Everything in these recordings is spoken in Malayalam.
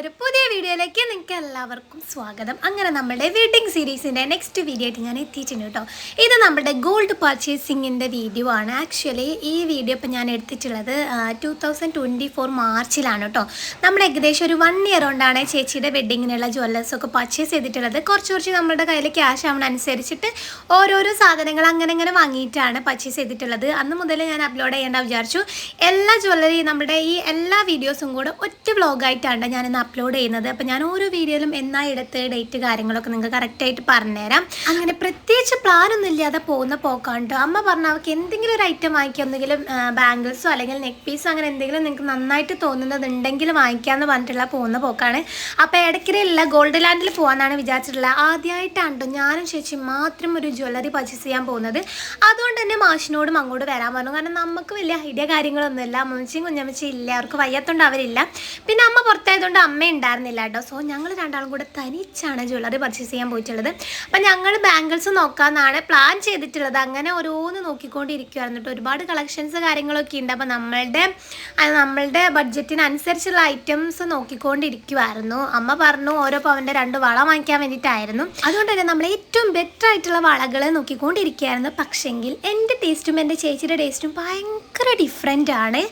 ഒരു പുതിയ വീഡിയോയിലേക്ക് നിങ്ങൾക്ക് എല്ലാവർക്കും സ്വാഗതം. അങ്ങനെ നമ്മുടെ വെഡിങ് സീരീസിന്റെ നെക്സ്റ്റ് വീഡിയോ ആയിട്ട് ഞാൻ എത്തിയിട്ടുണ്ട് കേട്ടോ. ഇത് നമ്മുടെ ഗോൾഡ് പർച്ചേസിങ്ങിന്റെ വീഡിയോ ആണ്. ആക്ച്വലി ഈ വീഡിയോ ഇപ്പം ഞാൻ എടുത്തിട്ടുള്ളത് ടു തൗസൻഡ് ട്വന്റി ഫോർ മാർച്ചിലാണ് കേട്ടോ. നമ്മൾ ഏകദേശം ഒരു വൺ ഇയർ കൊണ്ടാണ് ചേച്ചിയുടെ വെഡിങ്ങിനുള്ള ഒക്കെ പർച്ചേസ് ചെയ്തിട്ടുള്ളത്. കുറച്ച് കുറച്ച് നമ്മുടെ കയ്യിൽ ക്യാഷ് ആവണ അനുസരിച്ചിട്ട് ഓരോരോ സാധനങ്ങൾ അങ്ങനെ അങ്ങനെ വാങ്ങിയിട്ടാണ് പർച്ചേസ് ചെയ്തിട്ടുള്ളത്. അന്ന് മുതൽ ഞാൻ അപ്ലോഡ് ചെയ്യേണ്ട വിചാരിച്ചു. എല്ലാ ജ്വല്ലറി നമ്മുടെ ഈ എല്ലാ വീഡിയോസും കൂടെ ഒറ്റ വ്ളോഗായിട്ടാണ് ഞാനിന്ന് അപ്ലോഡ് ചെയ്യുന്നത്. അപ്പോൾ ഞാൻ ഓരോ വീഡിയോയിലും എന്നാ എടുത്ത് ഡേറ്റ് കാര്യങ്ങളൊക്കെ നിങ്ങൾക്ക് കറക്റ്റായിട്ട് പറഞ്ഞുതരാം. അങ്ങനെ പ്രത്യേകിച്ച് പ്ലാനൊന്നും ഇല്ലാതെ പോകുന്ന പോക്കാണ്ട് അമ്മ പറഞ്ഞ അവർക്ക് എന്തെങ്കിലും ഒരു ഐറ്റം വാങ്ങിക്കുക എന്തെങ്കിലും ബാംഗിൾസോ അല്ലെങ്കിൽ നെക്ക് പീസോ അങ്ങനെ എന്തെങ്കിലും നിങ്ങൾക്ക് നന്നായിട്ട് തോന്നുന്നതുണ്ടെങ്കിൽ വാങ്ങിക്കാമെന്ന് പറഞ്ഞിട്ടുള്ള പോകുന്ന പോക്കാണ്. അപ്പോൾ ഇടയ്ക്കിടെയുള്ള ഗോൾഡ് ലാൻഡിൽ പോകാമെന്നാണ് വിചാരിച്ചിട്ടുള്ളത് ആദ്യമായിട്ടാണ് ഞാനും ചേച്ചി മാത്രം ഒരു ജ്വല്ലറി പർച്ചേസ് ചെയ്യാൻ പോകുന്നത്. അതുകൊണ്ട് തന്നെ മാഷിനോടും അങ്ങോട്ട് വരാൻ പറഞ്ഞു. കാരണം നമുക്ക് വലിയ ഐഡിയ കാര്യങ്ങളൊന്നുമില്ല. അമ്മച്ചിയും കുഞ്ഞമ്മച്ചിയും ഇല്ല. അവർക്ക് വയ്യാത്തതുകൊണ്ട് അവരില്ല. പിന്നെ അമ്മ പുറത്തായതുകൊണ്ട് അമ്മ ഉണ്ടായിരുന്നില്ല കേട്ടോ. സോ ഞങ്ങൾ രണ്ടാളും കൂടെ തനിച്ചാണ് ജ്വല്ലറി പർച്ചേസ് ചെയ്യാൻ പോയിട്ടുള്ളത്. അപ്പം ഞങ്ങൾ ബാംഗിൾസ് നോക്കാമെന്നാണ് പ്ലാൻ ചെയ്തിട്ടുള്ളത്. അങ്ങനെ ഓരോന്ന് നോക്കിക്കൊണ്ടിരിക്കുവായിരുന്നു കേട്ടോ. ഒരുപാട് കളക്ഷൻസ് കാര്യങ്ങളൊക്കെ ഉണ്ട്. അപ്പം നമ്മളുടെ നമ്മളുടെ ബഡ്ജറ്റിനനുസരിച്ചുള്ള ഐറ്റംസ് നോക്കിക്കൊണ്ടിരിക്കുമായിരുന്നു അമ്മ പറഞ്ഞു ഓരോ പവന്റെ രണ്ട് വള വാങ്ങിക്കാൻ വേണ്ടിയിട്ടായിരുന്നു. അതുകൊണ്ട് തന്നെ നമ്മൾ ഏറ്റവും ബെറ്റർ ആയിട്ടുള്ള വളകൾ നോക്കിക്കൊണ്ടിരിക്കുകയായിരുന്നു പക്ഷെങ്കിൽ എന്റെ ടേസ്റ്റും എന്റെ ചേച്ചിയുടെ ടേസ്റ്റും ഭയങ്കര ഡിഫറെന്റ് ആണ്.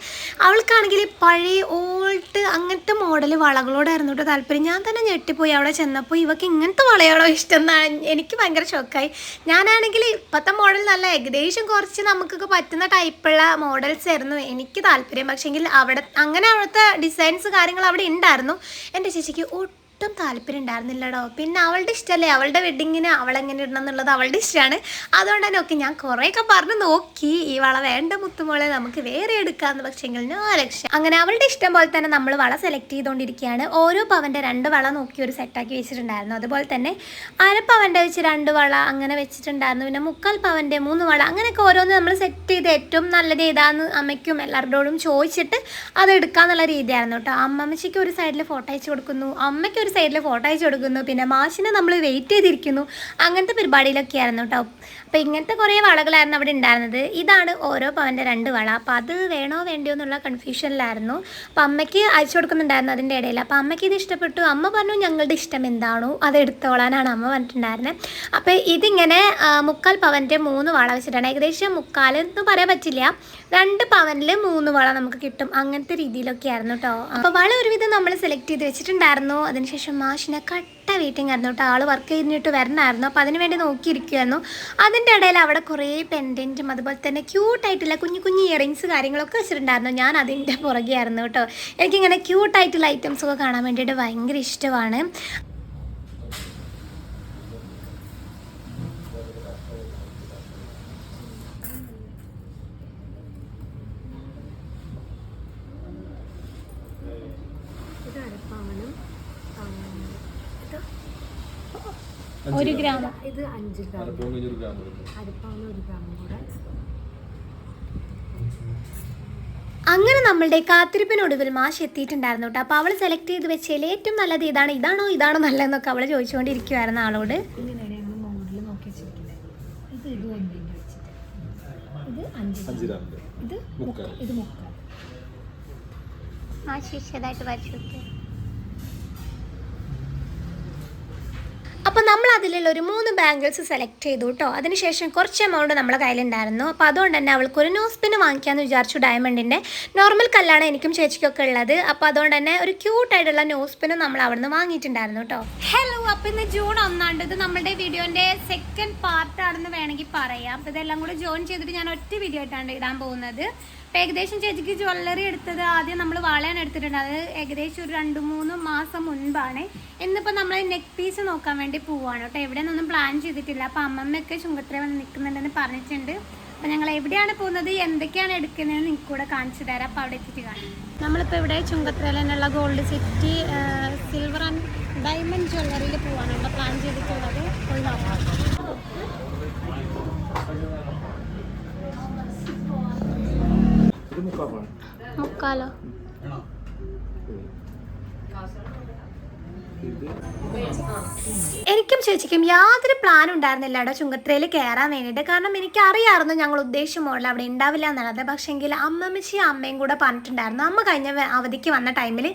അവൾക്കാണെങ്കിൽ പഴയ ഓൾഡ് അങ്ങനത്തെ മോഡൽ വളകളോടായിരുന്നു കേട്ടോ താല്പര്യം. ഞാൻ തന്നെ ഞെട്ടിപ്പോയി. അവിടെ ചെന്നപ്പോൾ ഇവക്ക് ഇങ്ങനത്തെ വളയാണോ ഇഷ്ടം എന്നാണ് എനിക്ക് ഭയങ്കര ഷോക്കായി ഞാനാണെങ്കിൽ ഇപ്പോഴത്തെ മോഡൽ നല്ല ഏകദേശം കുറച്ച് നമുക്കൊക്കെ പറ്റുന്ന ടൈപ്പുള്ള മോഡൽസ് ആയിരുന്നു എനിക്ക് താല്പര്യം. പക്ഷേങ്കിൽ അവിടെ അങ്ങനെ അവിടുത്തെ ഡിസൈൻസ് കാര്യങ്ങൾ അവിടെ ഉണ്ടായിരുന്നു. എന്റെ ചേച്ചിക്ക് ഒട്ടും താല്പര്യം ഉണ്ടായിരുന്നില്ലടോ. പിന്നെ അവളുടെ ഇഷ്ടമല്ലേ അവളുടെ വെഡിങ്ങിന് അവളെങ്ങനെ ഇടണം എന്നുള്ളത് അവളുടെ ഇഷ്ടമാണ്. അതുകൊണ്ട് തന്നെ ഒക്കെ ഞാൻ കുറേയൊക്കെ പറഞ്ഞു നോക്കി. ഈ വള വേണ്ട മുത്തുമോളെ നമുക്ക് വേറെ എടുക്കാമെന്ന് പക്ഷേങ്കിൽ നോ ലക്ഷ്യം. അങ്ങനെ അവളുടെ ഇഷ്ടം പോലെ തന്നെ നമ്മൾ വള സെലക്ട് ചെയ്തുകൊണ്ടിരിക്കുകയാണ്. ഓരോ പവന്റെ രണ്ട് വള നോക്കി ഒരു സെറ്റാക്കി വെച്ചിട്ടുണ്ടായിരുന്നു. അതുപോലെ തന്നെ അരപ്പവന്റെ പവന്റെ വെച്ച് രണ്ട് വള അങ്ങനെ വെച്ചിട്ടുണ്ടായിരുന്നു. പിന്നെ മുക്കാൽ പവന്റെ മൂന്ന് വള അങ്ങനെയൊക്കെ ഓരോന്ന് നമ്മൾ സെറ്റ് ചെയ്ത് ഏറ്റവും നല്ലത് ഏതാന്ന് അമ്മയ്ക്കും എല്ലാവരോടും ചോദിച്ചിട്ട് അത് എടുക്കാന്നുള്ള രീതിയായിരുന്നു കേട്ടോ. അമ്മമ്മച്ചിക്ക് ഒരു സൈഡിൽ ഫോട്ടോ അയച്ചു കൊടുക്കുന്നു. അമ്മയ്ക്ക് സൈഡിൽ ഫോട്ടോ അയച്ചു കൊടുക്കുന്നു. പിന്നെ മാഷിനെ നമ്മൾ വെയിറ്റ് ചെയ്തിരിക്കുന്നു. അങ്ങനത്തെ പരിപാടിയിലൊക്കെ ആയിരുന്നു കേട്ടോ അപ്പോൾ ഇങ്ങനത്തെ കുറേ വളകളായിരുന്നു അവിടെ ഉണ്ടായിരുന്നത്. ഇതാണ് ഓരോ പവന്റെ രണ്ട് വള. അപ്പോൾ അത് വേണോ വേണ്ടിയോ എന്നുള്ള കൺഫ്യൂഷനിലായിരുന്നു അപ്പോൾ അമ്മയ്ക്ക് അയച്ചു കൊടുക്കുന്നുണ്ടായിരുന്നു അതിന്റെ ഇടയിൽ. അപ്പോൾ അമ്മയ്ക്ക് ഇത് ഇഷ്ടപ്പെട്ടു. അമ്മ പറഞ്ഞു ഞങ്ങളുടെ ഇഷ്ടം എന്താണോ അത് എടുത്തോളാനാണ് അമ്മ പറഞ്ഞിട്ടുണ്ടായിരുന്നത് അപ്പോൾ ഇതിങ്ങനെ മുക്കാൽ പവന്റെ മൂന്ന് വള വെച്ചിട്ടാണ്. ഏകദേശം മുക്കാൽ എന്ന് പറയാൻ പറ്റില്ല. രണ്ട് പവനിൽ മൂന്ന് വള നമുക്ക് കിട്ടും. അങ്ങനത്തെ രീതിയിലൊക്കെ ആയിരുന്നു കേട്ടോ അപ്പോൾ വള ഒരുവിധം നമ്മൾ സെലക്ട് ചെയ്ത് വെച്ചിട്ടുണ്ടായിരുന്നു. അതിനുശേഷം മാഷിനെ കട്ട വെയിറ്റിംഗ് ആയിരുന്നു കേട്ടോ ആൾ വർക്ക് കഴിഞ്ഞിട്ട് വരണമായിരുന്നു അപ്പോൾ അതിന് വേണ്ടി നോക്കിയിരിക്കുമായിരുന്നു അതിന്റെ ഇടയിൽ അവിടെ കുറേ പെൻഡന്റും അതുപോലെ തന്നെ ക്യൂട്ടായിട്ടുള്ള കുഞ്ഞു കുഞ്ഞു ഇയറിങ്സ് കാര്യങ്ങളൊക്കെ വെച്ചിട്ടുണ്ടായിരുന്നു. ഞാൻ അതിന്റെ പുറകെയായിരുന്നു കേട്ടോ എനിക്കിങ്ങനെ ക്യൂട്ടായിട്ടുള്ള ഐറ്റംസ് ഒക്കെ കാണാൻ വേണ്ടിയിട്ട് ഭയങ്കര ഇഷ്ടമാണ് ഇത് അരപ്പാവനും ഒരു ഗ്രാം. ഇത് അഞ്ച് ഗ്രാം. അരപ്പവും ഒരു ഗ്രാം കൂടെ. അങ്ങനെ നമ്മളുടെ കാത്തിരിപ്പിനൊടുവിൽ മാഷ് എത്തിയിട്ടുണ്ടായിരുന്നു കേട്ടോ. അപ്പോൾ അവൾ സെലക്ട് ചെയ്ത് വെച്ചതിൽ ഏറ്റവും നല്ലത് ഇതാണ്. ഇതാണോ ഇതാണോ നല്ലതെന്നൊക്കെ അവൾ ചോദിച്ചുകൊണ്ടിരിക്കുവായിരുന്നു ആളോട്. മാഷ് വിശദമായിട്ട് വരച്ചു അപ്പോൾ നമ്മൾ അതിലുള്ള ഒരു മൂന്ന് ബാങ്കിൾസ് സെലക്ട് ചെയ്തു കേട്ടോ. അതിനുശേഷം കുറച്ച് എമൗണ്ട് നമ്മളെ കയ്യിലുണ്ടായിരുന്നു. അപ്പോൾ അതുകൊണ്ട് തന്നെ അവൾക്ക് ഒരു നോസ്പിന് വാങ്ങിക്കാമെന്ന് വിചാരിച്ചു ഡയമണ്ടിന്റെ നോർമൽ കല്ലാണ് എനിക്കും ചേച്ചിക്കൊക്കെ ഉള്ളത്. അപ്പോൾ അതുകൊണ്ട് തന്നെ ഒരു ക്യൂട്ടായിട്ടുള്ള നോസ്പിനും നമ്മൾ അവിടുന്ന് വാങ്ങിയിട്ടുണ്ടായിരുന്നു കേട്ടോ. ഹലോ അപ്പോൾ ഇന്ന് ജൂൺ ഒന്നാണ്ട്. ഇത് നമ്മുടെ വീഡിയോന്റെ സെക്കൻഡ് പാർട്ടാണെന്ന് വേണമെങ്കിൽ പറയാം. അപ്പോൾ ഇതെല്ലാം കൂടി ജോയിൻ ചെയ്തിട്ട് ഞാൻ ഒറ്റ വീഡിയോ ആയിട്ടാണ് ഇടാൻ പോകുന്നത്. അപ്പോൾ ഏകദേശം ചേച്ചിക്ക് ജ്വല്ലറി എടുത്തത് ആദ്യം നമ്മൾ വളയാണ് എടുത്തിട്ടുണ്ട് അത് ഏകദേശം ഒരു രണ്ട് മൂന്ന് മാസം മുൻപാണ്. ഇന്നിപ്പോൾ നമ്മൾ നെക്ക് പീസ് നോക്കാൻ വേണ്ടി പോവാണ് കേട്ടോ. എവിടെ നിന്നൊന്നും പ്ലാൻ ചെയ്തിട്ടില്ല. അപ്പോൾ അമ്മമ്മയൊക്കെ ചുങ്കത്ര വന്ന് നിൽക്കുന്നുണ്ടെന്ന് പറഞ്ഞിട്ടുണ്ട്. അപ്പോൾ ഞങ്ങൾ എവിടെയാണ് പോകുന്നത്? എന്തൊക്കെയാണ് എടുക്കുന്നതെന്ന് നിങ്ങൾക്ക് കൂടെ കാണിച്ചു തരാം. അപ്പോൾ അവിടെ എത്തിയിട്ട് കാണാം. നമ്മളിപ്പോൾ ഇവിടെ ചുങ്കത്രയിൽ തന്നെയുള്ള gold city silver and diamond ജ്വല്ലറിയിൽ പോവാണ്. ഇവിടെ പ്ലാൻ ചെയ്തിട്ടുള്ളത്. പോയി നോക്കാം. മുക്കാലോ? എനിക്കും ചേച്ചിക്കും യാതൊരു പ്ലാനും ഉണ്ടായിരുന്നില്ല കേട്ടോ ചുങ്കത്രയിൽ കയറാൻ വേണ്ടിയിട്ട്. കാരണം എനിക്ക് അറിയാമായിരുന്നു ഞങ്ങൾ ഉദ്ദേശിച്ച മോഡൽ അവിടെ ഉണ്ടാവില്ല എന്നുള്ളത്. പക്ഷേങ്കിൽ അമ്മമ്മച്ചി അമ്മയും കൂടെ പറഞ്ഞിട്ടുണ്ടായിരുന്നു. അമ്മ കഴിഞ്ഞ അവധിക്ക് വന്ന ടൈമിൽ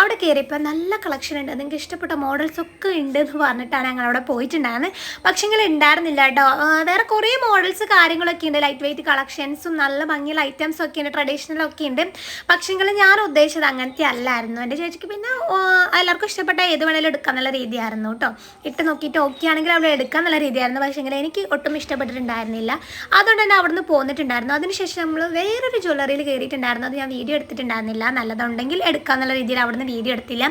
അവിടെ കയറിയപ്പോൾ നല്ല കളക്ഷൻ ഉണ്ട്. നിങ്ങൾക്ക് ഇഷ്ടപ്പെട്ട മോഡൽസ് ഒക്കെ ഉണ്ട് എന്ന് പറഞ്ഞിട്ടാണ് ഞങ്ങൾ അവിടെ പോയിട്ടുണ്ടായിരുന്നത് പക്ഷേങ്കിൽ ഉണ്ടായിരുന്നില്ല കേട്ടോ. വേറെ കുറേ മോഡൽസ് കാര്യങ്ങളൊക്കെ ഉണ്ട്. ലൈറ്റ് വെയിറ്റ് കളക്ഷൻസും നല്ല ഭംഗിയുള്ള ഐറ്റംസും ഒക്കെ ഉണ്ട്. ട്രഡീഷണൽ ഒക്കെ ഉണ്ട്. പക്ഷേങ്കിൽ ഞാൻ ഉദ്ദേശിച്ചത് അങ്ങനത്തെ അല്ലായിരുന്നു. എന്റെ ചേച്ചിക്ക് പിന്നെ എല്ലാവർക്കും ഇഷ്ടപ്പെട്ട ഏത് വേണേലും എടുക്കാന്നുള്ള രീതിയായിരുന്നു കേട്ടോ. ഇട്ട് നോക്കിയിട്ട് ഓക്കെ ആണെങ്കിൽ അവിടെ എടുക്കാന്നുള്ള രീതിയായിരുന്നു. പക്ഷേങ്കിൽ എനിക്ക് ഒട്ടും ഇഷ്ടപ്പെട്ടിട്ടുണ്ടായിരുന്നില്ല. അതുകൊണ്ട് തന്നെ അവിടുന്ന് പോന്നിട്ടുണ്ടായിരുന്നു. അതിനുശേഷം നമ്മൾ വേറൊരു ജ്വല്ലറിയിൽ കയറിയിട്ടുണ്ടായിരുന്നു അത് ഞാൻ വീഡിയോ എടുത്തിട്ടുണ്ടായിരുന്നില്ല. നല്ലതുണ്ടെങ്കിൽ എടുക്കാന്നുള്ള രീതിയിൽ അവിടുന്ന് വീഡിയോ എടുത്തില്ല.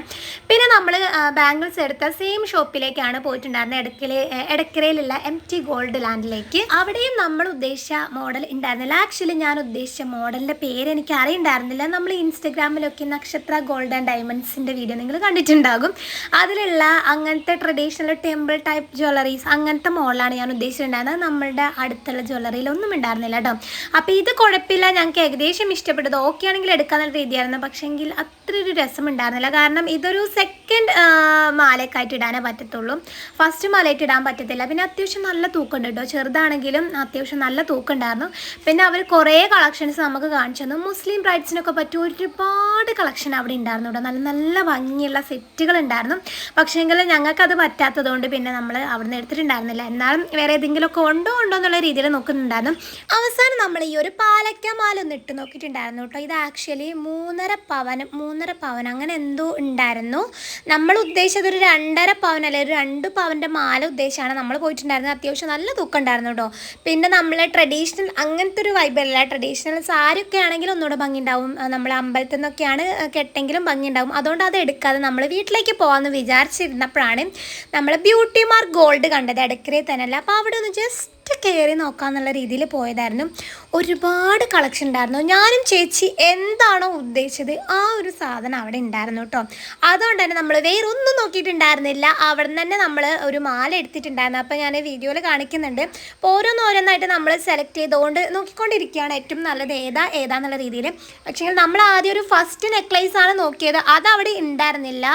പിന്നെ നമ്മൾ ബാംഗിൾസ് എടുത്ത സെയിം ഷോപ്പിലേക്കാണ് പോയിട്ടുണ്ടായിരുന്നത്. എടക്കലെ എടക്കരയിലുള്ള എം ടി ഗോൾഡ് ലാൻഡിലേക്ക് അവിടെയും നമ്മൾ ഉദ്ദേശിച്ച മോഡൽ ഉണ്ടായിരുന്നില്ല. ആക്ച്വലി ഞാൻ ഉദ്ദേശിച്ച മോഡലിന്റെ പേര് എനിക്ക് അറിയണ്ടായിരുന്നില്ല. നമ്മൾ ഇൻസ്റ്റഗ്രാമിലൊക്കെ നക്ഷത്ര ഗോൾഡ് ആൻഡ് ഡയമണ്ട്സിന്റെ വീഡിയോ നിങ്ങൾ കണ്ടിട്ടുണ്ടാകും. അതിലുള്ള അങ്ങനത്തെ ട്രഡീഷണൽ ടെമ്പിൾ ടൈപ്പ് ജ്വല്ലറീസ് അങ്ങനത്തെ മോളിലാണ് ഞാൻ ഉദ്ദേശിച്ചിട്ടുണ്ടായിരുന്നത്. നമ്മളുടെ അടുത്തുള്ള ജ്വല്ലറിയിൽ ഒന്നും ഉണ്ടായിരുന്നില്ല കേട്ടോ അപ്പോൾ ഇത് കുഴപ്പമില്ല. ഞങ്ങൾക്ക് ഏകദേശം ഇഷ്ടപ്പെട്ടത്. ഓക്കെ ആണെങ്കിൽ എടുക്കാന്നുള്ള രീതിയായിരുന്നു. പക്ഷേങ്കിൽ അത്ര ഒരു രസം ഉണ്ടായിരുന്നില്ല. കാരണം ഇതൊരു സെക്കൻഡ് മാലയ്ക്കായിട്ട് ഇടാനേ പറ്റത്തുള്ളൂ. ഫസ്റ്റ് മാലയായിട്ട് ഇടാൻ പറ്റത്തില്ല. പിന്നെ അത്യാവശ്യം നല്ല തൂക്കമുണ്ട് കേട്ടോ ചെറുതാണെങ്കിലും അത്യാവശ്യം നല്ല തൂക്കമുണ്ടായിരുന്നു. പിന്നെ അവർ കുറേ കളക്ഷൻസ് നമുക്ക് കാണിച്ചു തന്നു. മുസ്ലിം ബ്രൈഡ്സിനൊക്കെ പറ്റിയ ഒരുപാട് കളക്ഷൻ അവിടെ ഉണ്ടായിരുന്നു കേട്ടോ നല്ല നല്ല ഭംഗിയുള്ള സെറ്റുകൾ ഉണ്ടായിരുന്നു. പക്ഷേങ്കിൽ ഞങ്ങൾക്കത് പറ്റാത്തതുകൊണ്ട് പിന്നെ നമ്മൾ അവിടെ നിന്ന് എടുത്തിട്ടുണ്ടായിരുന്നില്ല. എന്നാലും വേറെ ഏതെങ്കിലുമൊക്കെ ഉണ്ടോ ഉണ്ടോ എന്നുള്ള രീതിയിൽ നോക്കുന്നുണ്ടായിരുന്നു. അവസാനം നമ്മൾ ഈ ഒരു പാലക്ക മാല ഒന്ന് ഇട്ട് നോക്കിയിട്ടുണ്ടായിരുന്നു കേട്ടോ. ഇത് ആക്ച്വലി മൂന്നര പവൻ മൂന്നര പവൻ അങ്ങനെ എന്തോ ഉണ്ടായിരുന്നു. നമ്മൾ ഉദ്ദേശിച്ചത് ഒരു രണ്ടര പവൻ അല്ലെ ഒരു രണ്ട് പവന്റെ മാല ഉദ്ദേശിച്ചാണ് നമ്മൾ പോയിട്ടുണ്ടായിരുന്നത്. അത്യാവശ്യം നല്ല തൂക്കം ഉണ്ടായിരുന്നു കേട്ടോ. പിന്നെ നമ്മൾ ട്രഡീഷണൽ അങ്ങനത്തെ ഒരു വൈബല്ല ട്രഡീഷണൽ സാരി ഒക്കെ ആണെങ്കിൽ ഒന്നുകൂടെ ഭംഗി ഉണ്ടാവും നമ്മൾ അമ്പലത്തിൽ നിന്നൊക്കെയാണ് കെട്ടെങ്കിലും ഭംഗി ഉണ്ടാവും അതുകൊണ്ട് അത് എടുക്കാതെ നമ്മൾ വീട്ടിലേക്ക് പോകാമെന്ന് വിചാരിച്ചിരുന്നപ്പോഴാണ് നമ്മൾ ബ്യൂട്ടി മാർക്ക് ഗോൾഡ് കണ്ടത്. ഇടയ്ക്കരയിൽ തന്നെയല്ല. അപ്പോൾ അവിടെ ഒന്ന് ജസ്റ്റ് കയറി നോക്കാന്നുള്ള രീതിയിൽ പോയതായിരുന്നു. ഒരുപാട് കളക്ഷൻ ഉണ്ടായിരുന്നു. ഞാനും ചേച്ചി എന്താണോ ഉദ്ദേശിച്ചത് ആ ഒരു സാധനം അവിടെ ഉണ്ടായിരുന്നു കേട്ടോ. അതുകൊണ്ട് തന്നെ നമ്മൾ വേറെ ഒന്നും നോക്കിയിട്ടുണ്ടായിരുന്നില്ല. അവിടെ നിന്ന് തന്നെ നമ്മൾ ഒരു മാല എടുത്തിട്ടുണ്ടായിരുന്നു. അപ്പോൾ ഞാൻ വീഡിയോയിൽ കാണിക്കുന്നുണ്ട്. അപ്പോൾ ഓരോന്നോരോന്നായിട്ട് നമ്മൾ സെലക്ട് ചെയ്തുകൊണ്ട് നോക്കിക്കൊണ്ടിരിക്കുകയാണ്. ഏറ്റവും നല്ലത് ഏതാ ഏതാന്നുള്ള രീതിയിൽ. പക്ഷേ നമ്മൾ ആദ്യം ഒരു ഫസ്റ്റ് നെക്ലേസ് ആണ് നോക്കിയത്. അത് അവിടെ ഉണ്ടായിരുന്നില്ല.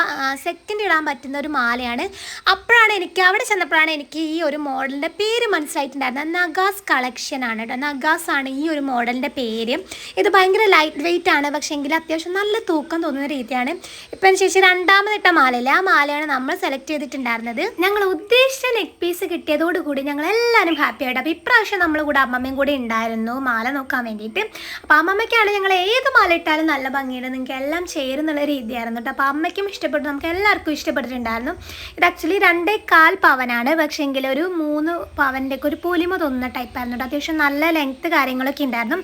സെക്കൻഡ് ഇടാൻ പറ്റുന്ന ഒരു മാലയാണ്. അപ്പോഴാണ് എനിക്ക് അവിടെ ചെന്നപ്പോഴാണ് എനിക്ക് ഈ ഒരു മോഡലിന്റെ പേര് മനസ്സിലായിട്ടുണ്ടായിരുന്നത്. നഗാസ് കളക്ഷൻ ആണ് കേട്ടോ. നഗാസ് ആണ് ഈ ഒരു മോഡലിന്റെ പേര്. ഇത് ഭയങ്കര ലൈറ്റ് വെയിറ്റ് ആണ് പക്ഷേ എങ്കിൽ അത്യാവശ്യം നല്ല തൂക്കം തോന്നുന്ന രീതിയാണ്. ഇപ്പം ചേച്ചി രണ്ടാമതിട്ട മാലയില്ല? ആ മാലയാണ് നമ്മൾ സെലക്ട് ചെയ്തിട്ടുണ്ടായിരുന്നത്. ഞങ്ങൾ ഉദ്ദേശിച്ച നെക്ക് പീസ് കിട്ടിയതോടുകൂടി ഞങ്ങൾ എല്ലാവരും ഹാപ്പി ആയിട്ട്. അപ്പോൾ ഇപ്രാവശ്യം നമ്മൾ കൂടെ അമ്മമ്മയും കൂടെ ഉണ്ടായിരുന്നു മാല നോക്കാൻ വേണ്ടിയിട്ട്. അപ്പോൾ അമ്മമ്മയ്ക്കാണ് ഞങ്ങൾ ഏത് മാല ഇട്ടാലും നല്ല ഭംഗിയുണ്ട്. നിങ്ങൾക്ക് എല്ലാം ചേരുന്നുള്ള രീതിയായിരുന്നു കേട്ടോ. അപ്പോൾ അമ്മയ്ക്കും ഇഷ്ടപ്പെട്ടു. നമുക്ക് എല്ലാവർക്കും ഇഷ്ടപ്പെട്ടിട്ടുണ്ടായിരുന്നു. ഇത് ആക്ച്വലി രണ്ടേ കാൽ പവനാണ്. പക്ഷേ ഒരു മൂന്ന് പവന്റെ ഒരു പൊലിമ തോന്നുന്ന ടൈപ്പ് ആയിരുന്നു. കേട്ടോ അത്യാവശ്യം നല്ല ലെങ്ത്ത് കാര്യങ്ങളൊക്കെ ഉണ്ടായിരുന്നു.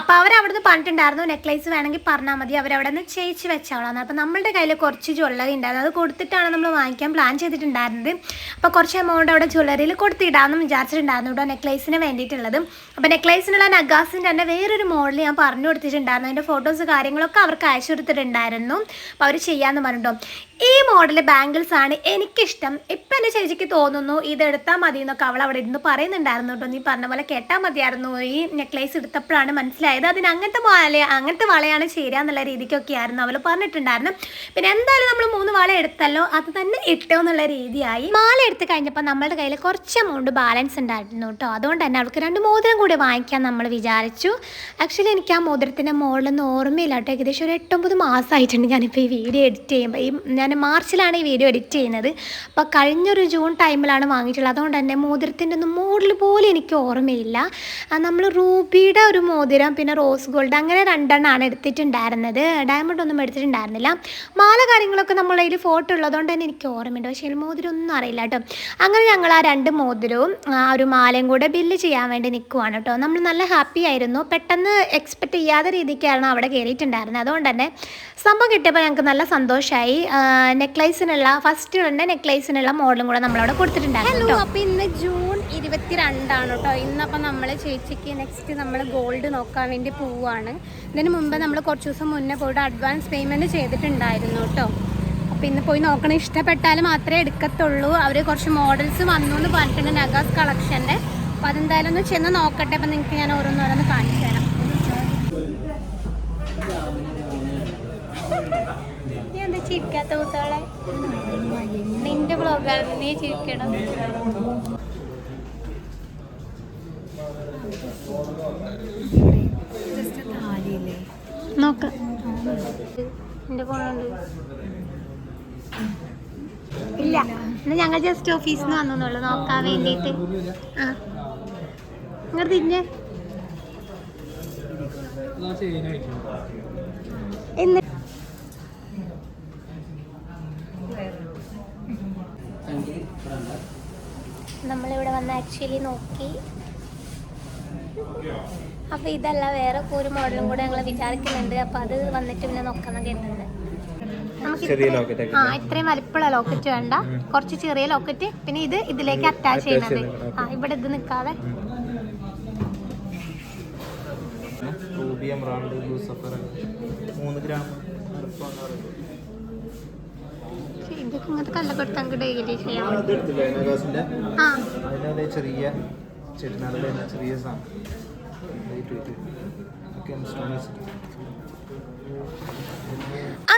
അപ്പോൾ അവർ നിന്ന് പറഞ്ഞിട്ടുണ്ടായിരുന്നു നെക്ലേസ് വേണമെങ്കിൽ പറഞ്ഞാൽ മതി. അവരവിടെ നിന്ന് ചേച്ചി വെച്ചോളാം അപ്പോൾ നമ്മളുടെ കയ്യിൽ കുറച്ച് ജ്വല്ലറി ഉണ്ടായിരുന്നു. അത് കൊടുത്തിട്ടാണ് നമ്മൾ വാങ്ങിക്കാൻ പ്ലാൻ ചെയ്തിട്ടുണ്ടായിരുന്നത്. അപ്പോൾ കുറച്ച് എമൗണ്ട് അവിടെ ജ്വല്ലറിയിൽ കൊടുത്തിടാമെന്ന് വിചാരിച്ചിട്ടുണ്ടായിരുന്നു കേട്ടോ നെക്ലേസിന് വേണ്ടിയിട്ടുള്ളത്. അപ്പോൾ നെക്ലേസിനുള്ള നഗാസിന്റെ തന്നെ വേറൊരു മോഡൽ ഞാൻ പറഞ്ഞു കൊടുത്തിട്ടുണ്ടായിരുന്നു. അതിന്റെ ഫോട്ടോസ് കാര്യങ്ങളൊക്കെ അവർക്ക് അയച്ചു കൊടുത്തിട്ടുണ്ടായിരുന്നു. അപ്പോൾ അവർ ചെയ്യാമെന്ന് പറഞ്ഞിട്ടോ ഈ മോഡൽ ബാംഗിൾസ് ആണ് എനിക്കിഷ്ടം. ഇപ്പം എന്റെ ചേച്ചിക്ക് തോന്നുന്നു ഇത് എടുത്താൽ മതി എന്നൊക്കെ അവൾ അവിടെ ഇരുന്ന് പറയുന്നുണ്ടായിരുന്നു കേട്ടോ. നീ പറഞ്ഞ പോലെ കേട്ടാൽ മതിയായിരുന്നു. ഈ നെക്ലേസ് എടുത്തപ്പോഴാണ് മനസ്സിലായത്. അതിന് അങ്ങനത്തെ വള അങ്ങനത്തെ വളയാണ് ചേരുക എന്നുള്ള രീതിക്കൊക്കെ ആയിരുന്നു അവൾ പറഞ്ഞിട്ടുണ്ടായിരുന്നു. പിന്നെ എന്തായാലും നമ്മൾ മൂന്ന് വള എടുത്തല്ലോ. അത് തന്നെ ഇട്ടോ എന്നുള്ള രീതിയായി. മാല എടുത്ത് കഴിഞ്ഞപ്പോൾ നമ്മളുടെ കയ്യിൽ കുറച്ച് എമൗണ്ട് ബാലൻസ് ഉണ്ടായിരുന്നു കേട്ടോ. അതുകൊണ്ട് തന്നെ അവൾക്ക് രണ്ട് മോതിരം കൂടി വാങ്ങിക്കാൻ നമ്മൾ വിചാരിച്ചു. ആക്ച്വലി എനിക്ക് ആ മോതിരത്തിന്റെ മുകളിലൊന്നും ഓർമ്മയില്ല കേട്ടോ. ഏകദേശം ഒരു എട്ടൊമ്പത് മാസമായിട്ടുണ്ട് ഞാനിപ്പോൾ ഈ വീഡിയോ എഡിറ്റ് ചെയ്യുമ്പോൾ ഈ ഞാൻ മാർച്ചിലാണ് ഈ വീഡിയോ എഡിറ്റ് ചെയ്യുന്നത്. അപ്പോൾ കഴിഞ്ഞൊരു ജൂൺ ടൈമിലാണ് വാങ്ങിയിട്ടുള്ളത്. അതുകൊണ്ട് തന്നെ മോതിരത്തിന്റെ ഒന്നും മോഡൽ പോലും എനിക്ക് ഓർമ്മയില്ല. നമ്മൾ റൂബിയുടെ ഒരു മോതിരം പിന്നെ റോസ് ഗോൾഡ് അങ്ങനെ രണ്ടെണ്ണമാണ് എടുത്തിട്ടുണ്ടായിരുന്നത്. ഡയമണ്ട് ഒന്നും എടുത്തിട്ടുണ്ടായിരുന്നില്ല. മാല കാര്യങ്ങളൊക്കെ നമ്മളെ ഫോട്ടോ ഉള്ളതുകൊണ്ട് തന്നെ എനിക്ക് ഓർമ്മയുണ്ട്. പക്ഷേ മോതിരം ഒന്നും അറിയില്ല കേട്ടോ. അങ്ങനെ ഞങ്ങൾ ആ രണ്ട് മോതിരവും ആ ഒരു മാലയും കൂടെ ബില്ല് ചെയ്യാൻ വേണ്ടി നിൽക്കുവാണ് കേട്ടോ. നമ്മൾ നല്ല ഹാപ്പി ആയിരുന്നു. പെട്ടെന്ന് എക്സ്പെക്ട് ചെയ്യാത്ത രീതിക്കാണ് അവിടെ കയറിയിട്ടുണ്ടായിരുന്നത്. അതുകൊണ്ട് തന്നെ സംഭവം കിട്ടിയപ്പോൾ ഞങ്ങൾക്ക് നല്ല സന്തോഷമായി നെക്ലൈസിനുള്ള ഫസ്റ്റ് ഉണ്ട് നെക്ലൈസിനുള്ള മോഡലും കൂടെ നമ്മളവിടെ കൊടുത്തിട്ടുണ്ടായിരുന്നു അപ്പോൾ ഇന്ന് ജൂൺ ഇരുപത്തിരണ്ടാണ് കേട്ടോ ഇന്നപ്പോൾ നമ്മൾ ചേച്ചിക്ക് നെക്സ്റ്റ് നമ്മൾ ഗോൾഡ് നോക്കാൻ വേണ്ടി പോവുകയാണ് ഇതിന് മുമ്പ് നമ്മൾ കുറച്ച് ദിവസം മുന്നേ പോയിട്ട് അഡ്വാൻസ് പേയ്മെന്റ് ചെയ്തിട്ടുണ്ടായിരുന്നു കേട്ടോ അപ്പോൾ ഇന്ന് പോയി നോക്കണം. ഇഷ്ടപ്പെട്ടാൽ മാത്രമേ എടുക്കത്തുള്ളൂ. അവർ കുറച്ച് മോഡൽസ് വന്നു എന്ന് പറഞ്ഞിട്ടുണ്ട് നഗാസ് കളക്ഷന്റെ. അപ്പോൾ അതെന്തായാലും ഒന്ന് ചെന്ന് നോക്കട്ടെ. അപ്പം നിങ്ങൾക്ക് ഞാൻ ഓരോന്നോരോന്ന് കാണിച്ചു തരാം നീ എന്താ ചിരിക്കാത്ത കുത്തോളെ നിന്റെ ബ്ലോഗാണ് നീ ചിരിക്കണം. നോക്ക. എന്റെ ഫോണുണ്ട് ഇല്ല. എന്നാ ഞങ്ങൾ ജസ്റ്റ് ഓഫീസിൽ നിന്ന് വന്നുള്ളൂ നോക്കാൻ വേണ്ടിയിട്ട്. ആ. ഇങ്ങോട്ട് തിരിഞ്ഞേ. എന്ന് നമ്മളിവിടെ വന്ന് ആക്ച്വലി നോക്കി. അപ്പൊ ഇതല്ല വേറെ ഒരു മോഡലും കൂടെ ഞങ്ങൾ വിചാരിക്കുന്നുണ്ട്. അപ്പൊ അത് വന്നിട്ട് പിന്നെ നമുക്ക് ഇത്രയും- locket ആ ഇത്രയും വലിപ്പമുള്ള ലോക്കറ്റ് വേണ്ട. കുറച്ച് ചെറിയ ലോക്കറ്റ് പിന്നെ ഇത് ഇതിലേക്ക് അറ്റാച്ച് ചെയ്യുന്നത്. ചെയ്യുന്നത്, ആ ഇവിടെ ഇത് നിൽക്കാതെ മൂന്ന് ഗ്രാം ഇങ്ങനത്തെ കല്ലൊക്കെ അങ്ങ് ഡെയിലി ചെയ്യാം ആ. ചെറിയ ചെട്ടിനാടിൽ ചെറിയ സാധനം.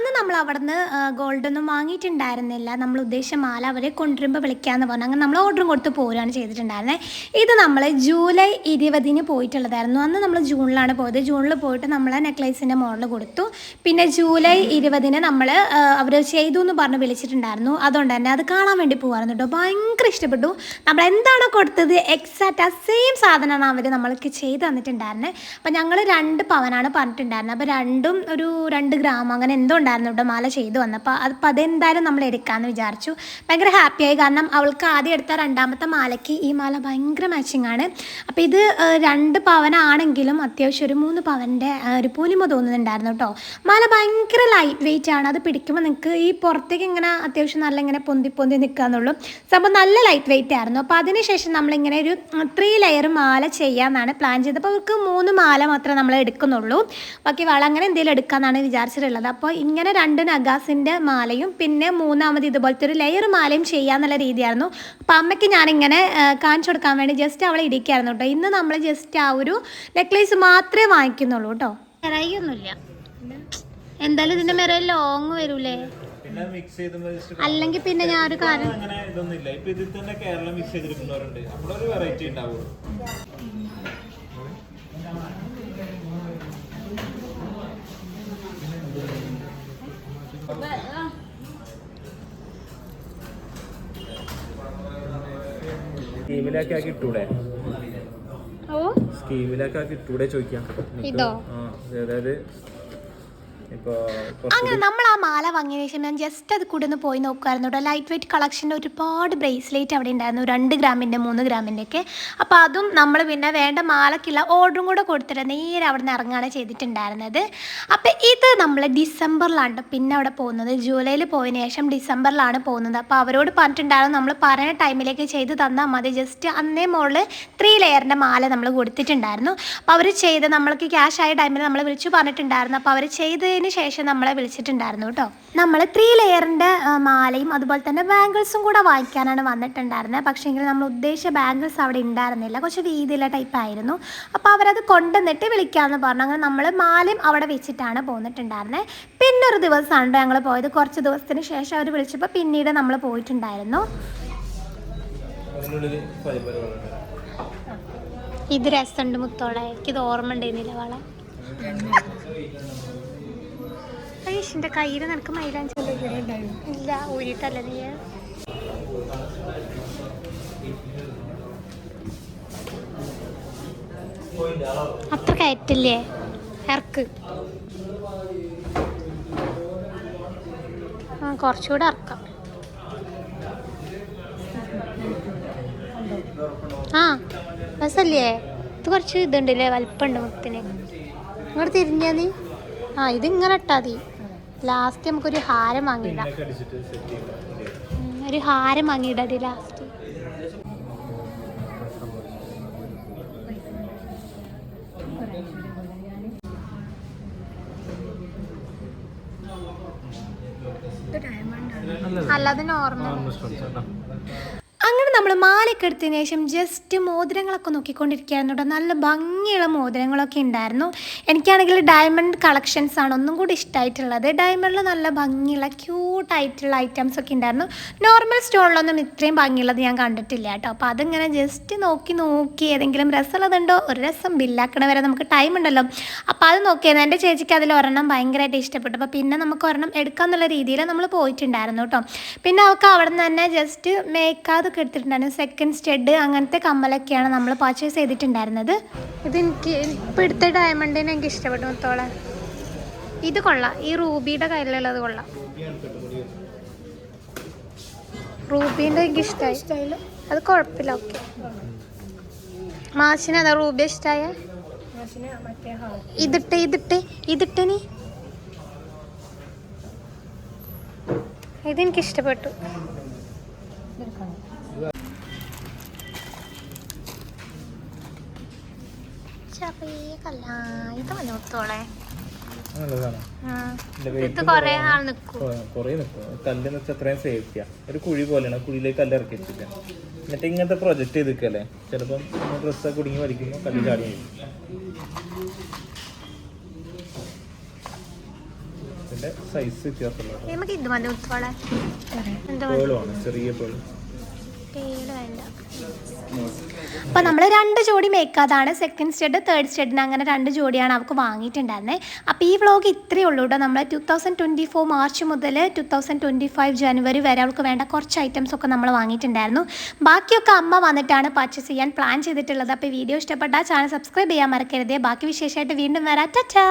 അന്ന് നമ്മൾ അവിടുന്ന് ഗോൾഡൊന്നും വാങ്ങിയിട്ടുണ്ടായിരുന്നില്ല. നമ്മൾ ഉദ്ദേശിച്ച മാല അവരെ കൊണ്ടുവരുമ്പോൾ വിളിക്കാമെന്ന് പറഞ്ഞു. അങ്ങനെ നമ്മൾ ഓർഡറും കൊടുത്ത് പോരുകയാണ് ചെയ്തിട്ടുണ്ടായിരുന്നത് ഇത് നമ്മൾ ജൂലൈ ഇരുപതിന് പോയിട്ടുള്ളതായിരുന്നു. അന്ന് നമ്മൾ ജൂണിലാണ് പോയത്. ജൂണിൽ പോയിട്ട് നമ്മൾ നെക്ലേസിന്റെ മോഡൽ കൊടുത്തു. പിന്നെ ജൂലൈ ഇരുപതിന് നമ്മൾ അവർ ചെയ്തു എന്ന് പറഞ്ഞ് വിളിച്ചിട്ടുണ്ടായിരുന്നു. അതുകൊണ്ട് തന്നെ അത് കാണാൻ വേണ്ടി പോകാറുണ്ട് കേട്ടോ ഭയങ്കര ഇഷ്ടപ്പെട്ടു. നമ്മൾ എന്താണോ കൊടുത്തത് എക്സാക്റ്റ് ആ സെയിം സാധനമാണ് അവർ നമ്മൾക്ക് ചെയ്ത് തന്നിട്ടുണ്ടായിരുന്നത് അപ്പം ഞങ്ങൾ രണ്ട് പവനാണ് പറഞ്ഞിട്ടുണ്ടായിരുന്നത് അപ്പോൾ രണ്ടും ഒരു രണ്ട് ഗ്രാം അങ്ങനെ എന്തോ ഉണ്ടായിരുന്നു. കേട്ടോ മാല ചെയ്തു വന്നപ്പോൾ അപ്പം അതെന്തായാലും നമ്മൾ എടുക്കാമെന്ന് വിചാരിച്ചു. ഭയങ്കര ഹാപ്പിയായി കാരണം അവൾക്ക് ആദ്യം എടുത്ത രണ്ടാമത്തെ മാലയ്ക്ക് ഈ മാല ഭയങ്കര മാച്ചിങ് ആണ്. അപ്പോൾ ഇത് രണ്ട് പവനാണെങ്കിലും അത്യാവശ്യം ഒരു മൂന്ന് പവന്റെ ഒരു പൂലിമ തോന്നുന്നുണ്ടായിരുന്നു കേട്ടോ. മാല ഭയങ്കര ലൈറ്റ് വെയിറ്റ് ആണ്. അത് പിടിക്കുമ്പോൾ നിങ്ങൾക്ക് ഈ പുറത്തേക്ക് ഇങ്ങനെ അത്യാവശ്യം നല്ല ഇങ്ങനെ പൊന്തി പൊന്തി നിൽക്കാന്നുള്ളൂ സംഭവം നല്ല ലൈറ്റ് വെയിറ്റ് ആയിരുന്നു. അപ്പോൾ അതിനുശേഷം നമ്മളിങ്ങനെ ഒരു ത്രീ ലെയർ മാല ചെയ്യാമെന്നാണ് പ്ലാൻ ചെയ്തത്. അപ്പോൾ അവർക്ക് മൂന്ന് മാല മാത്രമേ നമ്മൾ എടുക്കുന്നുള്ളൂ. ബാക്കി വള അങ്ങനെ എന്തെങ്കിലും എടുക്കാമെന്നാണ് വിചാരിച്ചിട്ടുള്ളത്. അപ്പോൾ ഇങ്ങനെ രണ്ട് നഗാസിന്റെ മാലയും പിന്നെ മൂന്നാമത് ഇതുപോലത്തെ ഒരു ലെയർ മാലയും ചെയ്യാന്നുള്ള രീതിയായിരുന്നു. അപ്പം അമ്മയ്ക്ക് ഞാനിങ്ങനെ കാണിച്ചു കൊടുക്കാൻ വേണ്ടി ജസ്റ്റ് അവളെ ഇരിക്കുകയായിരുന്നു കേട്ടോ ഇന്ന് നമ്മൾ ജസ്റ്റ് ആ ഒരു നെക്ലേസ് മാത്രമേ വാങ്ങിക്കുന്നുള്ളൂ കേട്ടോ എന്തായാലും ഇതിന്റെ മെറ ലോങ് വരൂലേ? പിന്നെ മിക്സ് ചെയ്ത് അല്ലെങ്കിൽ പിന്നെ ഞാൻ ഒരു കാര്യം അങ്ങനെ ഇതൊന്നും ഇപ്പൊ ഇതിൽ തന്നെ കേരളം മിക്സ് അപ്പോഴൊരു വെറൈറ്റി ഉണ്ടാവുള്ളൂ. സ്കീമിലൊക്കെ ആക്കി ഇട്ടൂടെ? സ്കീമിലൊക്കെ ആക്കി ഇട്ടൂടെ ചോദിക്കാം. അതായത് അങ്ങനെ നമ്മൾ ആ മാല വാങ്ങിയതിനു ശേഷം ഞാൻ ജസ്റ്റ് അത് കൂടെ ഒന്ന് പോയി നോക്കുമായിരുന്നു കേട്ടോ. ലൈറ്റ് വെയിറ്റ് കളക്ഷന്റെ ഒരുപാട് ബ്രേസ്ലെറ്റ് അവിടെ ഉണ്ടായിരുന്നു. രണ്ട് ഗ്രാമിന്റെ മൂന്ന് ഗ്രാമിന്റെ ഒക്കെ. അപ്പോൾ അതും നമ്മൾ പിന്നെ വേണ്ട മാലക്കുള്ള ഓർഡറും കൂടെ കൊടുത്തിട്ട് നേരെ അവിടെ നിന്ന് ഇറങ്ങുകയാണ് ചെയ്തിട്ടുണ്ടായിരുന്നത്. അപ്പോൾ ഇത് നമ്മൾ ഡിസംബറിലാണ് പിന്നെ അവിടെ പോകുന്നത്. ജൂലൈയിൽ പോയതിന് ശേഷം ഡിസംബറിലാണ് പോകുന്നത്. അപ്പോൾ അവരോട് പറഞ്ഞിട്ടുണ്ടായിരുന്നു നമ്മൾ പറയുന്ന ടൈമിലേക്ക് ചെയ്ത് തന്നാൽ മതി. ജസ്റ്റ് അന്നേ മുകളിൽ ത്രീ ലെയറിന്റെ മാല നമ്മൾ കൊടുത്തിട്ടുണ്ടായിരുന്നു. അപ്പോൾ അവർ ചെയ്ത് നമ്മൾക്ക് ക്യാഷ് ആയ ടൈമിൽ നമ്മൾ വിളിച്ചു പറഞ്ഞിട്ടുണ്ടായിരുന്നു. അപ്പോൾ അവർ ചെയ്തതിന് ശേഷം നമ്മളെ വിളിച്ചിട്ടുണ്ടായിരുന്നു കേട്ടോ. നമ്മൾ ത്രീ ലെയറിന്റെ മാലയും അതുപോലെ തന്നെ ബാംഗിൾസും കൂടെ വാങ്ങിക്കാനാണ് വന്നിട്ടുണ്ടായിരുന്നത് പക്ഷേങ്കിൽ നമ്മൾ ഉദ്ദേശിച്ച ബാംഗിൾസ് അവിടെ ഉണ്ടായിരുന്നില്ല. കുറച്ച് വീതിയുള്ള ടൈപ്പ് ആയിരുന്നു. അപ്പോൾ അവരത് കൊണ്ടുവന്നിട്ട് വിളിക്കാമെന്ന് പറഞ്ഞു. അങ്ങനെ നമ്മൾ മാലയും അവിടെ വെച്ചിട്ടാണ് പോന്നിട്ടുണ്ടായിരുന്നത് പിന്നെ ഒരു ദിവസമാണ് ഞങ്ങൾ പോയത്. കുറച്ച് ദിവസത്തിന് ശേഷം അവർ വിളിച്ചപ്പോൾ പിന്നീട് നമ്മൾ പോയിട്ടുണ്ടായിരുന്നു. ഇത് രസമുണ്ട് മുത്തോളെ. എനിക്കിത് ഓർമ്മ ഉണ്ടായിരുന്നില്ല വള. എന്റെ കയ്യിൽ നിനക്ക് മൈലാഞ്ചി ഇല്ല ഊരിട്ടല്ല നീ. അത്ര കയറ്റില്ലേ? ഇറക്ക്. ആ കുറച്ചുകൂടെ ഇറക്കാം. ആ ബസ്സല്ലേ ഇത് കുറച്ച് ഇതുണ്ടല്ലേ വലിപ്പമുണ്ട് മുത്തിന് ഇങ്ങോട്ട് തിരിഞ്ഞാ നീ ആ ഇത് ഇങ്ങനെ ഇട്ടാ മതി. ലാസ്റ്റ് നമുക്കൊരു ഹാരം വാങ്ങിയിടാം. ഒരു ഹാരം വാങ്ങിയിടാം ലാസ്റ്റ് അല്ലാതെ നോർമൽ അങ്ങനെ നമ്മൾ മാലയൊക്കെ എടുത്തതിന് ശേഷം ജസ്റ്റ് മോതിരങ്ങളൊക്കെ നോക്കിക്കൊണ്ടിരിക്കുകയായിരുന്നു. കേട്ടോ നല്ല ഭംഗിയുള്ള മോതിരങ്ങളൊക്കെ ഉണ്ടായിരുന്നു. എനിക്കാണെങ്കിൽ ഡയമണ്ട് കളക്ഷൻസ് ആണ് ഒന്നും കൂടി ഇഷ്ടമായിട്ടുള്ളത് ഡയമണ്ടിൽ നല്ല ഭംഗിയുള്ള ക്യൂട്ടായിട്ടുള്ള ഐറ്റംസ് ഒക്കെ ഉണ്ടായിരുന്നു. നോർമൽ സ്റ്റോണിലൊന്നും ഇത്രയും ഭംഗിയുള്ളത് ഞാൻ കണ്ടിട്ടില്ല കേട്ടോ. അപ്പോൾ അതിങ്ങനെ ജസ്റ്റ് നോക്കി നോക്കി ഏതെങ്കിലും രസമുള്ളതുണ്ടോ ഒരു രസം ബില്ലാക്കണ വരെ നമുക്ക് ടൈം ഉണ്ടല്ലോ. അപ്പോൾ അത് നോക്കിയായിരുന്നു എന്റെ ചേച്ചിക്ക് അതിൽ ഒരെണ്ണം ഭയങ്കരമായിട്ട് ഇഷ്ടപ്പെട്ടു. അപ്പോൾ പിന്നെ നമുക്ക് ഒരെണ്ണം എടുക്കാമെന്നുള്ള രീതിയിൽ നമ്മൾ പോയിട്ടുണ്ടായിരുന്നു കേട്ടോ. പിന്നെ അവൾക്ക് അവിടെ നിന്ന് തന്നെ ജസ്റ്റ് എടുത്തിട്ടുണ്ടായിരുന്നു. സെക്കൻഡ് സ്റ്റെഡ് അങ്ങനത്തെ കമ്മലൊക്കെയാണ് നമ്മൾ പർച്ചേസ് ചെയ്തിട്ടുണ്ടായിരുന്നത്. ഇത് എനിക്ക് ഇപ്പം എടുത്ത ഡയമണ്ടിനെ എനിക്ക് ഇഷ്ടപ്പെട്ടു മൊത്തോളം. ഇത് കൊള്ളാം. ഈ റൂബിയുടെ കയ്യിലുള്ളത് കൊള്ളാം. റൂബീന്റെ എനിക്ക് ഇഷ്ടമായി അത് കുഴപ്പമില്ല ഓക്കെ മാഷിന് അതാ റൂബി ഇഷ്ടമായ ഇതിട്ട് ഇതിട്ട് ഇതിട്ട് നീ. ഇതെനിക്ക് ഇത് മഞ്ഞോത്തോളെ നല്ലതാണ് ഇത് കുറേ നാൾ നിൽക്കും കുറേ നിൽക്കും കല്ല് എന്ന് വെച്ചാൽ അത്രയും സേഫ്റ്റിയാ. ഒരു കുഴി പോലെയാണ്. കുഴിയിലേക്ക് കല്ല് ഇറക്കി വെച്ചിട്ട് എന്നിട്ട് ഇങ്ങനത്തെ പ്രൊജക്ട് ചെയ്ത് നിൽക്കല്ലേ ചിലപ്പം ഡ്രസ്സൊക്കെ കുടുങ്ങി വലിക്കുമ്പോൾ കല്ല് ചാടി. ഇതിന്റെ സൈസ് വ്യത്യാസമുള്ള നമുക്ക് ഇത് മതി ഉത്തോളെ ചെറിയ പേൾ വേണ്ട. അപ്പോൾ നമ്മൾ രണ്ട് ജോഡി മേക്കാതാണ് സെക്കൻഡ് സ്റ്റെഡ് തേർഡ് സ്റ്റെഡിന് അങ്ങനെ രണ്ട് ജോഡിയാണ് അവർക്ക് വാങ്ങിയിട്ടുണ്ടായിരുന്നത് അപ്പോൾ ഈ വ്ളോഗ് ഇത്രയേ ഉള്ളൂ കേട്ടോ നമ്മൾ two thousand twenty four March മുതൽ two thousand twenty five January വരെ അവൾക്ക് വേണ്ട കുറച്ച് ഐറ്റംസ് ഒക്കെ നമ്മൾ വാങ്ങിയിട്ടുണ്ടായിരുന്നു. ബാക്കിയൊക്കെ അമ്മ വന്നിട്ടാണ് പർച്ചേസ് ചെയ്യാൻ പ്ലാൻ ചെയ്തിട്ടുള്ളത്. അപ്പോൾ വീഡിയോ ഇഷ്ടപ്പെട്ടാൽ ചാനൽ സബ്സ്ക്രൈബ് ചെയ്യാൻ മറക്കരുത്. ബാക്കി വിശേഷമായിട്ട് വീണ്ടും വരാം. ടാറ്റാ!